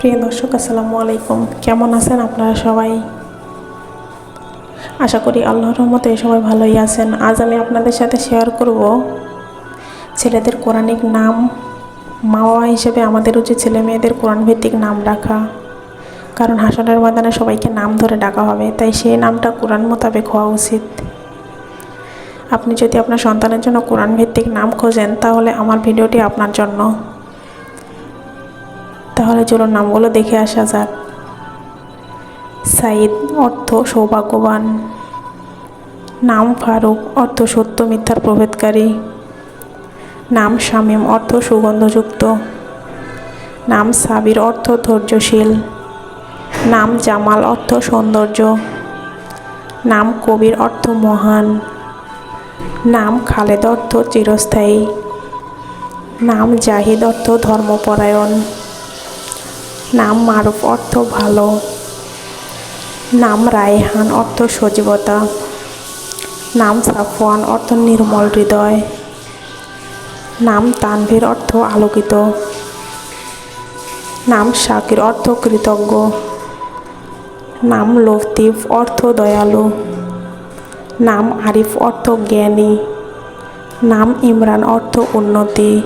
প্রিয় দর্শক, আসসালামু আলাইকুম। কেমন আছেন আপনারা সবাই? আশা করি আল্লাহর রহমতে সবাই ভালোই আছেন। আজ আমি আপনাদের সাথে শেয়ার করব ছেলেদের কোরআনিক নাম। মা বাবা হিসেবে আমাদের উচিত ছেলে মেয়েদের কোরআন ভিত্তিক নাম রাখা কারণ হাসনের ময়দানে সবাইকে নাম ধরে ডাকা হবে, তাই সেই নামটা কোরআন মোতাবেক হওয়া উচিত। আপনি যদি আপনার সন্তানের জন্য কোরআন ভিত্তিক নাম খোঁজেন, তাহলে আমার ভিডিওটি আপনার জন্য। তাহলে চলুন নামগুলো দেখে আসা যাক। সাইদ অর্থ সৌভাগ্যবান। নাম ফারুক, অর্থ সত্য, মিথ্যার প্রভেদকারী। নাম শামীম, অর্থ সুগন্ধযুক্ত। নাম সাবির, অর্থ ধৈর্যশীল। নাম জামাল, অর্থ সৌন্দর্য। নাম কবির, অর্থ মহান। নাম খালেদ, অর্থ চিরস্থায়ী। নাম জাহিদ, অর্থ ধর্মপরায়ণ। নাম মারুফ অর্থ ভালো। নাম রায়হান অর্থ সজীবতা। নাম সাফওয়ান অর্থ নির্মল হৃদয়। নাম তানভীর অর্থ আলোকিত। নাম শাকির অর্থ কৃতজ্ঞ। নাম লতিফ অর্থ দয়ালু। নাম আরিফ অর্থ জ্ঞানী। নাম ইমরান অর্থ উন্নতি।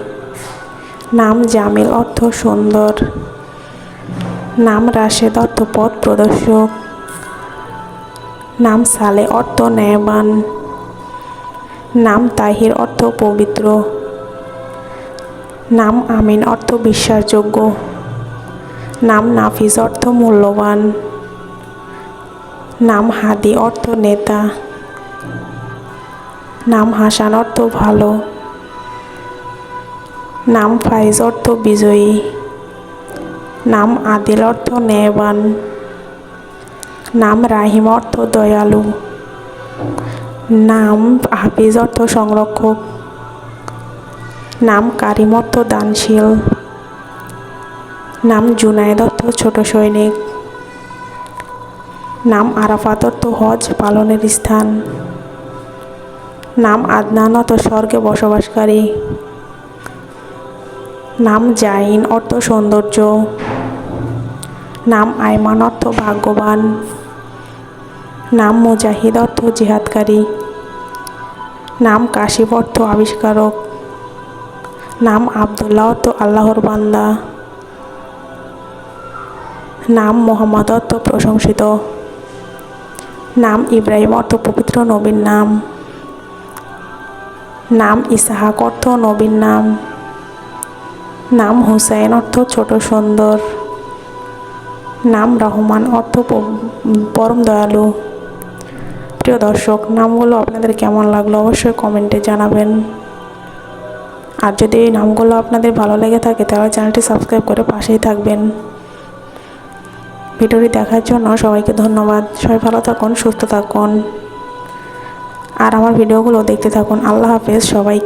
নাম জামিল অর্থ সুন্দর। নাম রাশেদ অর্থ পথ প্রদর্শক। নাম সালে অর্থ ন্যায়বান। নাম তাহির অর্থ পবিত্র। নাম আমিন অর্থ বিশ্বাসযোগ্য। নাম নাফিজ অর্থ মূল্যবান। নাম হাদি অর্থ নেতা। নাম হাসান অর্থ ভালো। নাম ফাইজ অর্থ বিজয়ী। নাম আদিল অর্থ ন্যায়বান নাম রাহিম অর্থ দয়ালু। নাম হাফিজ অর্থ সংরক্ষক নাম কারিম অর্থ দানশীল। নাম জুনায়দ অর্থ ছোট সৈনিক। নাম আরাফাত অর্থ হজ পালনের স্থান। নাম আদনান অর্থ স্বর্গে বসবাসকারী নাম জাইন অর্থ সৌন্দর্য নাম আয়মান অর্থ ভাগ্যবান। নাম মুজাহিদ অর্থ জিহাদকারী। নাম কাশিফ অর্থ আবিষ্কারক। নাম আবদুল্লাহ অর্থ আল্লাহর বান্দা। নাম মোহাম্মদ অর্থ প্রশংসিত। নাম ইব্রাহিম অর্থ পবিত্র নবীর নাম। নাম ইসাহাক অর্থ নবীর নাম। নাম হুসাইন অর্থ ছোট সুন্দর। নাম রহমান, অর্থ পরম দয়ালু। প্রিয় দর্শক নামগুলো আপনাদের কেমন লাগল অবশ্যই কমেন্টে জানাবেন। আর যদি এই নামগুলো আপনাদের ভালো লেগে থাকে, তাহলে চ্যানেলটি সাবস্ক্রাইব করে পাশেই থাকবেন। ভিডিওটি দেখার জন্য সবাইকে ধন্যবাদ। সবাই ভালো থাকুন, সুস্থ থাকুন। আর আমার ভিডিওগুলো দেখতে থাকুন। আল্লাহ হাফেজ, সবাইকে।